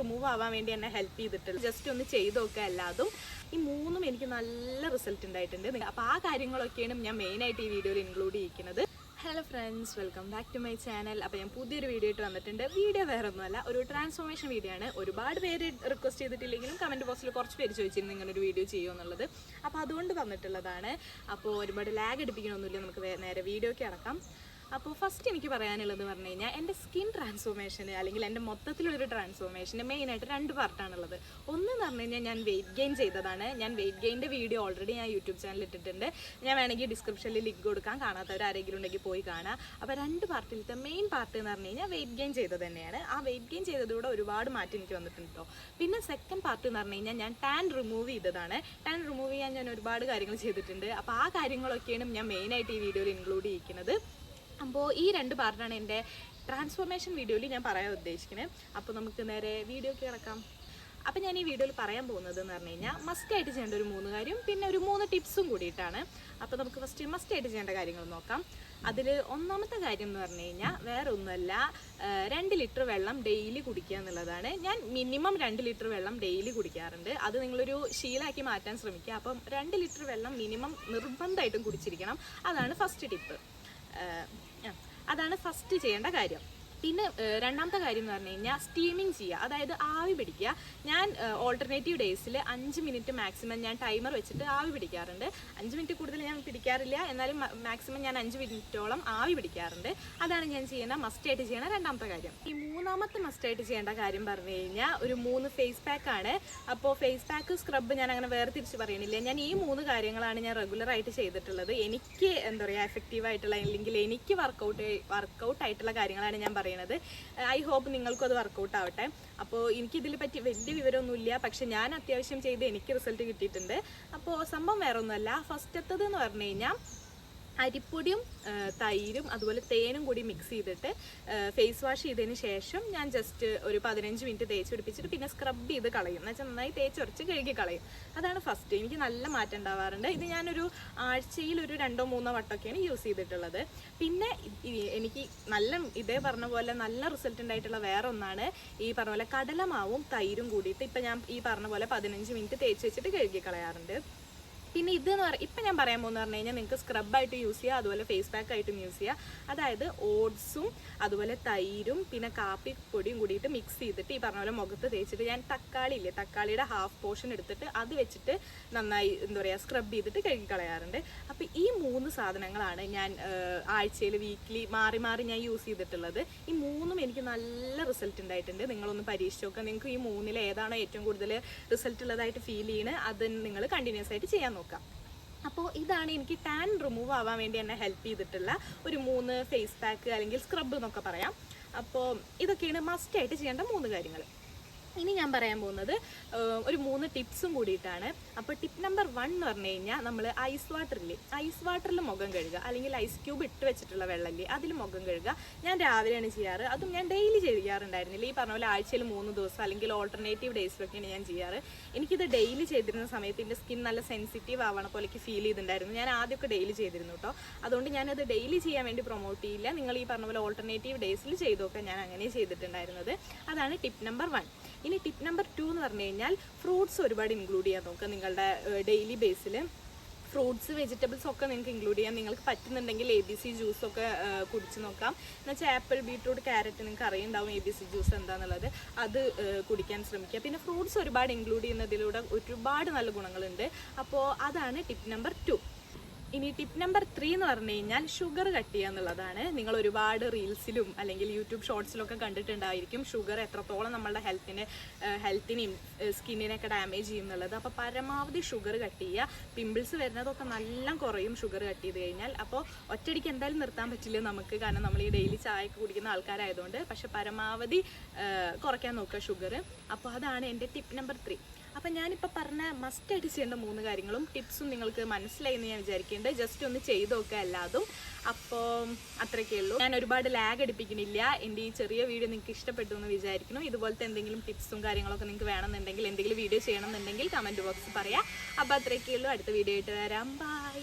Remove ആവാൻ വേണ്ടി എന്നെ ഹെൽപ്പ് ചെയ്തിട്ടുള്ളത് ജസ്റ്റ് ഒന്ന് ചെയ്ത് നോക്കുക എല്ലാതും ഈ മൂന്നും എനിക്ക് നല്ല റിസൾട്ട് ഉണ്ടായിട്ടുണ്ട്. അപ്പോൾ ആ കാര്യങ്ങളൊക്കെയാണ് ഞാൻ മെയിനായിട്ട് ഈ വീഡിയോയിൽ include ചെയ്യിക്കുന്നത്. Hello friends welcome back to my channel അപ്പോൾ ഞാൻ പുതിയൊരു വീഡിയോ ആയിട്ട് വന്നിട്ടുണ്ട്. വീഡിയോ വേറെ ഒന്നുമല്ല ഒരു ട്രാൻസ്ഫോർമേഷൻ വീഡിയോ ആണ്. ഒരുപാട് പേര് റിക്വസ്റ്റ് ചെയ്തിട്ടില്ലെങ്കിലും കമന്റ് ബോക്സിൽ കുറച്ച് പേര് ചോദിച്ചിരുന്നു ഇങ്ങനെ ഒരു വീഡിയോ ചെയ്യുമോ എന്നുള്ളത്. അപ്പോൾ അതുകൊണ്ട് വന്നിട്ടുള്ളതാണ്. അപ്പോൾ ഒരുപാട് ലാഗ് അടിപ്പിക്കണമൊന്നുമില്ല നമുക്ക് നേരെ വീഡിയോയ്ക്ക് അടക്കാം അപ്പോൾ ഫസ്റ്റ് എനിക്ക് പറയാനുള്ളത് പറഞ്ഞു കഴിഞ്ഞാൽ എന്റെ സ്കിൻ ട്രാൻസ്ഫോർമേഷന് അല്ലെങ്കിൽ എന്റെ മൊത്തത്തിലൊരു ട്രാൻസ്ഫോർമേഷന് മെയിനായിട്ട് രണ്ട് പാർട്ടാണുള്ളത് ഒന്ന് എന്ന് പറഞ്ഞു കഴിഞ്ഞാൽ ഞാൻ വെയിറ്റ് ഗെയിൻ ചെയ്തതാണ്. ഞാൻ വെയിറ്റ് ഗെയിന്റെ വീഡിയോ ഓൾറെഡി ഞാൻ യൂട്യൂബ് ചാനൽ ഇട്ടിട്ടുണ്ട്. ഞാൻ വേണമെങ്കിൽ ഡിസ്ക്രിപ്ഷനിൽ ലിങ്ക് കൊടുക്കാം. കാണാത്തവർ ആരെങ്കിലും ഉണ്ടെങ്കിൽ പോയി കാണാം. അപ്പോൾ രണ്ട് പാർട്ടിലത്തെ മെയിൻ പാർട്ട് എന്ന് പറഞ്ഞു കഴിഞ്ഞാൽ വെയിറ്റ് ഗെയിൻ ചെയ്തത് തന്നെയാണ്. ആ വെയിറ്റ് ഗെയിൻ ചെയ്തതിലൂടെ ഒരുപാട് മാറ്റം എനിക്ക് വന്നിട്ടുണ്ട് കേട്ടോ പിന്നെ സെക്കൻഡ് പാർട്ട് എന്ന് പറഞ്ഞു കഴിഞ്ഞാൽ ഞാൻ ടാൻ റിമൂവ് ചെയ്തതാണ്. ടാൻ റിമൂവ് ചെയ്യാൻ ഞാൻ ഒരുപാട് കാര്യങ്ങൾ ചെയ്തിട്ടുണ്ട്. അപ്പോൾ ആ കാര്യങ്ങളൊക്കെയാണ് ഞാൻ മെയിനായിട്ട് ഈ വീഡിയോയിൽ ഇൻക്ലൂഡ് ചെയ്യിക്കുന്നത്. അപ്പോൾ ഈ രണ്ട് പാർട്ടാണ് എന്റെ ട്രാൻസ്ഫോർമേഷൻ വീഡിയോയിൽ ഞാൻ പറയാൻ ഉദ്ദേശിക്കുന്നത് അപ്പോൾ നമുക്ക് നേരെ വീഡിയോ കിടക്കാം. അപ്പോൾ ഞാൻ ഈ വീഡിയോയിൽ പറയാൻ പോകുന്നത് എന്ന് പറഞ്ഞു കഴിഞ്ഞാൽ മസ്റ്റായിട്ട് ചെയ്യേണ്ട ഒരു മൂന്ന് കാര്യം പിന്നെ ഒരു മൂന്ന് ടിപ്സും കൂടിയിട്ടാണ്. അപ്പോൾ നമുക്ക് ഫസ്റ്റ് മസ്റ്റ് ആയിട്ട് ചെയ്യേണ്ട കാര്യങ്ങൾ നോക്കാം. അതിൽ ഒന്നാമത്തെ കാര്യം എന്ന് പറഞ്ഞു കഴിഞ്ഞാൽ വേറെ ഒന്നുമല്ല രണ്ട് ലിറ്റർ വെള്ളം ഡെയിലി കുടിക്കുക എന്നുള്ളതാണ്. ഞാൻ മിനിമം രണ്ട് ലിറ്റർ വെള്ളം ഡെയിലി കുടിക്കാറുണ്ട്. അത് നിങ്ങളൊരു ശീലാക്കി മാറ്റാൻ ശ്രമിക്കുക. അപ്പം രണ്ട് ലിറ്റർ വെള്ളം മിനിമം നിർബന്ധമായിട്ടും കുടിച്ചിരിക്കണം. അതാണ് ഫസ്റ്റ് ടിപ്പ് അതാണ് ഫസ്റ്റ് ചെയ്യേണ്ട കാര്യം. പിന്നെ രണ്ടാമത്തെ കാര്യം എന്ന് പറഞ്ഞു കഴിഞ്ഞാൽ സ്റ്റീമിങ് ചെയ്യുക അതായത് ആവി പിടിക്കുക. ഞാൻ ഓൾട്ടർനേറ്റീവ് ഡേയ്സിൽ അഞ്ച് മിനിറ്റ് മാക്സിമം ഞാൻ ടൈമർ വെച്ചിട്ട് ആവി പിടിക്കാറുണ്ട്. അഞ്ച് മിനിറ്റ് കൂടുതൽ ഞാൻ പിടിക്കാറില്ല. എന്നാലും മാക്സിമം ഞാൻ അഞ്ച് മിനിറ്റോളം ആവി പിടിക്കാറുണ്ട്. അതാണ് ഞാൻ ചെയ്യുന്ന മസ്റ്റായിട്ട് ചെയ്യണ രണ്ടാമത്തെ കാര്യം. ഈ മൂന്നാമത്തെ മസ്റ്റായിട്ട് ചെയ്യേണ്ട കാര്യം പറഞ്ഞു കഴിഞ്ഞാൽ ഒരു മൂന്ന് ഫേസ് പാക്ക് ആണ്. അപ്പോൾ ഫേസ് പാക്ക് സ്ക്രബ് ഞാൻ അങ്ങനെ വേറെ തിരിച്ച് പറയണില്ല. ഞാൻ ഈ മൂന്ന് കാര്യങ്ങളാണ് ഞാൻ റെഗുലറായിട്ട് ചെയ്തിട്ടുള്ളത്. എനിക്ക് എന്താ പറയുക എഫക്റ്റീവ് ആയിട്ടുള്ള അല്ലെങ്കിൽ എനിക്ക് വർക്കൗട്ട് വർക്കൗട്ട് ആയിട്ടുള്ള കാര്യങ്ങളാണ് ഞാൻ പറയുന്നത്. ഐ ഹോപ്പ് നിങ്ങൾക്കും അത് വർക്കൗട്ട് ആവട്ടെ. അപ്പോൾ എനിക്കിതിൽ പറ്റി വലിയ വിവരമൊന്നുമില്ല. പക്ഷെ ഞാൻ അത്യാവശ്യം ചെയ്ത് എനിക്ക് റിസൾട്ട് കിട്ടിയിട്ടുണ്ട്. അപ്പോൾ സംഭവം വേറെ ഒന്നുമല്ല ഫസ്റ്റത്തത് എന്ന് പറഞ്ഞു കഴിഞ്ഞാൽ അരിപ്പൊടിയും തൈരും അതുപോലെ തേനും കൂടി മിക്സ് ചെയ്തിട്ട് ഫേസ് വാഷ് ചെയ്തതിന് ശേഷം ഞാൻ ജസ്റ്റ് ഒരു പതിനഞ്ച് മിനിറ്റ് തേച്ച് പിടിപ്പിച്ചിട്ട് പിന്നെ സ്ക്രബ് ചെയ്ത് കളയും. എന്ന് വെച്ചാൽ നന്നായി തേച്ചുറച്ച് കഴുകി കളയും. അതാണ് ഫസ്റ്റ് എനിക്ക് നല്ല മാറ്റം ഉണ്ടാവാറുണ്ട്. ഇത് ഞാനൊരു ആഴ്ചയിൽ ഒരു രണ്ടോ മൂന്നോ വട്ടമൊക്കെയാണ് യൂസ് ചെയ്തിട്ടുള്ളത്. പിന്നെ എനിക്ക് നല്ല ഇതേ പറഞ്ഞ പോലെ നല്ല റിസൾട്ട് ഉണ്ടായിട്ടുള്ള വേറെ ഒന്നാണ് ഈ പറഞ്ഞ പോലെ കടലമാവും തൈരും കൂടിയിട്ട്. ഇപ്പം ഞാൻ ഈ പറഞ്ഞ പോലെ പതിനഞ്ച് മിനിറ്റ് തേച്ച് വെച്ചിട്ട് കഴുകി കളയാറുണ്ട്. പിന്നെ ഇത് എന്ന് പറയുക ഇപ്പം ഞാൻ പറയാൻ പോകുന്ന പറഞ്ഞു കഴിഞ്ഞാൽ നിങ്ങൾക്ക് സ്ക്രബായിട്ട് യൂസ് ചെയ്യുക അതുപോലെ ഫേസ് പാക്ക് ആയിട്ടും യൂസ് ചെയ്യുക അതായത് ഓട്സും അതുപോലെ തൈരും പിന്നെ കാപ്പി പൊടിയും കൂടിയിട്ട് മിക്സ് ചെയ്തിട്ട് ഈ പറഞ്ഞ പോലെ മുഖത്ത് തേച്ചിട്ട് ഞാൻ തക്കാളി ഇല്ലേ തക്കാളിയുടെ ഹാഫ് പോർഷൻ എടുത്തിട്ട് അത് വെച്ചിട്ട് നന്നായി എന്താ പറയുക സ്ക്രബ് ചെയ്തിട്ട് കഴുകി കളയാറുണ്ട് അപ്പോൾ ഈ മൂന്ന് സാധനങ്ങളാണ് ഞാൻ ആഴ്ചയിൽ വീക്ക്ലി മാറി മാറി ഞാൻ യൂസ് ചെയ്തിട്ടുള്ളത്. ഈ മൂന്നും എനിക്ക് നല്ല റിസൾട്ട് ഉണ്ടായിട്ടുണ്ട്. നിങ്ങളൊന്ന് പരീക്ഷിച്ച് നോക്കുക നിങ്ങൾക്ക് ഈ മൂന്നിൽ ഏതാണോ ഏറ്റവും കൂടുതൽ റിസൾട്ട് ഉള്ളതായിട്ട് ഫീൽ ചെയ്യണേ അത് നിങ്ങൾ കണ്ടിന്യൂസ് ആയിട്ട് ചെയ്യാൻ നോക്കാം. അപ്പോൾ ഇതാണ് എനിക്ക് ടാൻ റിമൂവ് ആവാൻ വേണ്ടി എന്നെ ഹെൽപ്പ് ചെയ്തിട്ടുള്ള ഒരു മൂന്ന് ഫേസ് പാക്ക് അല്ലെങ്കിൽ സ്ക്രബ് എന്നൊക്കെ പറയാം. അപ്പോൾ ഇതൊക്കെയാണ് മസ്റ്റായിട്ട് ചെയ്യേണ്ട മൂന്ന് കാര്യങ്ങൾ. ഇനി ഞാൻ പറയാൻ പോകുന്നത് ഒരു മൂന്ന് ടിപ്സും കൂടിയിട്ടാണ്. അപ്പോൾ ടിപ്പ് നമ്പർ വൺ എന്ന് പറഞ്ഞു കഴിഞ്ഞാൽ നമ്മൾ ഐസ് വാട്ടറിൽ ഐസ് വാട്ടറിൽ മുഖം കഴുകുക. അല്ലെങ്കിൽ ഐസ് ക്യൂബ് ഇട്ട് വെച്ചിട്ടുള്ള വെള്ളമില്ലേ അതിൽ മുഖം കഴുകുക. ഞാൻ രാവിലെയാണ് ചെയ്യാറ്. അതും ഞാൻ ഡെയിലി ചെയ്യാറുണ്ടായിരുന്നില്ല. ഈ പറഞ്ഞ പോലെ ആഴ്ചയിൽ മൂന്ന് ദിവസം അല്ലെങ്കിൽ ഓൾട്ടർനേറ്റീവ് ഡേയ്സിലൊക്കെയാണ് ഞാൻ ചെയ്യാറ്. എനിക്കിത് ഡെയിലി ചെയ്തിരുന്ന സമയത്ത് എന്റെ സ്കിൻ നല്ല സെൻസിറ്റീവ് ആവണ പോലെക്ക് ഫീൽ ചെയ്തിട്ടുണ്ടായിരുന്നു. ഞാൻ ആദ്യമൊക്കെ ഡെയിലി ചെയ്തിരുന്നു കേട്ടോ അതുകൊണ്ട് ഞാനത് ഡെയിലി ചെയ്യാൻ വേണ്ടി പ്രൊമോട്ട് ചെയ്യില്ല. നിങ്ങൾ ഈ പറഞ്ഞ പോലെ ഓൾട്ടർനേറ്റീവ് ഡേയ്സിൽ ചെയ്തൊക്കെ ഞാൻ അങ്ങനെ ചെയ്തിട്ടുണ്ടായിരുന്നത്. അതാണ് ടിപ്പ് നമ്പർ വൺ ഇനി ടിപ്പ് നമ്പർ ടു എന്ന് പറഞ്ഞു കഴിഞ്ഞാൽ ഫ്രൂട്ട്സ് ഒരുപാട് ഇൻക്ലൂഡ് ചെയ്യാൻ നോക്കുക നിങ്ങളുടെ ഡെയിലി ബേസിൽ ഫ്രൂട്ട്സ് വെജിറ്റബിൾസ് ഒക്കെ നിങ്ങൾക്ക് ഇൻക്ലൂഡ് ചെയ്യാം നിങ്ങൾക്ക് പറ്റുന്നുണ്ടെങ്കിൽ എ ബി സി ജ്യൂസൊക്കെ കുടിച്ച് നോക്കാം. എന്നുവെച്ചാൽ ആപ്പിൾ ബീട്രൂട്ട് ക്യാരറ്റ് നിങ്ങൾക്ക് അറിയുണ്ടാവും എ ബി സി ജ്യൂസ് എന്താണെന്നുള്ളത് അത് കുടിക്കാൻ ശ്രമിക്കുക. പിന്നെ ഫ്രൂട്ട്സ് ഒരുപാട് ഇൻക്ലൂഡ് ചെയ്യുന്നതിലൂടെ ഒരുപാട് നല്ല ഗുണങ്ങളുണ്ട്. അപ്പോൾ അതാണ് ടിപ്പ് നമ്പർ ടു ഇനി ടിപ്പ് നമ്പർ ത്രീ എന്ന് പറഞ്ഞു കഴിഞ്ഞാൽ ഷുഗർ കട്ട് ചെയ്യുക എന്നുള്ളതാണ്. നിങ്ങൾ ഒരുപാട് റീൽസിലും അല്ലെങ്കിൽ യൂട്യൂബ് ഷോർട്സിലൊക്കെ കണ്ടിട്ടുണ്ടായിരിക്കും ഷുഗർ എത്രത്തോളം നമ്മളുടെ ഹെൽത്തിനെ ഹെൽത്തിനെയും സ്കിന്നിനെയൊക്കെ ഡാമേജ് ചെയ്യും എന്നുള്ളത്. അപ്പോൾ പരമാവധി ഷുഗർ കട്ട് ചെയ്യുക. പിമ്പിൾസ് വരുന്നതൊക്കെ നല്ല കുറയും ഷുഗർ കട്ട് ചെയ്ത് കഴിഞ്ഞാൽ. അപ്പോൾ ഒറ്റയടിക്ക് എന്തായാലും നിർത്താൻ പറ്റില്ല നമുക്ക്. കാരണം നമ്മൾ ഈ ഡെയിലി ചായ ഒക്കെ കുടിക്കുന്ന ആൾക്കാരായതുകൊണ്ട്. പക്ഷെ പരമാവധി കുറയ്ക്കാൻ നോക്കുക ഷുഗർ അപ്പോൾ അതാണ് എന്റെ ടിപ്പ് നമ്പർ ത്രീ അപ്പം ഞാനിപ്പോൾ പറഞ്ഞ മസ്റ്റായിട്ട് ചെയ്യേണ്ട മൂന്ന് കാര്യങ്ങളും ടിപ്സും നിങ്ങൾക്ക് മനസ്സിലായി എന്ന് ഞാൻ വിചാരിക്കുന്നുണ്ട്. ജസ്റ്റ് ഒന്ന് ചെയ്ത് നോക്കുക എല്ലാതും. അപ്പോൾ അത്രയൊക്കെ ഉള്ളൂ. ഞാൻ ഒരുപാട് ലാഗ് അടിപ്പിക്കണില്ല എന്റെ ഈ ചെറിയ വീഡിയോ നിങ്ങൾക്ക് ഇഷ്ടപ്പെട്ടു എന്ന് വിചാരിക്കുന്നു. ഇതുപോലത്തെ എന്തെങ്കിലും ടിപ്സും കാര്യങ്ങളൊക്കെ നിങ്ങൾക്ക് വേണമെന്നുണ്ടെങ്കിൽ എന്തെങ്കിലും വീഡിയോ ചെയ്യണമെന്നുണ്ടെങ്കിൽ കമന്റ് ബോക്സിൽ പറയാം. അപ്പോൾ അത്രയൊക്കെ ഉള്ളൂ. അടുത്ത വീഡിയോ ആയിട്ട് വരാം. ബൈ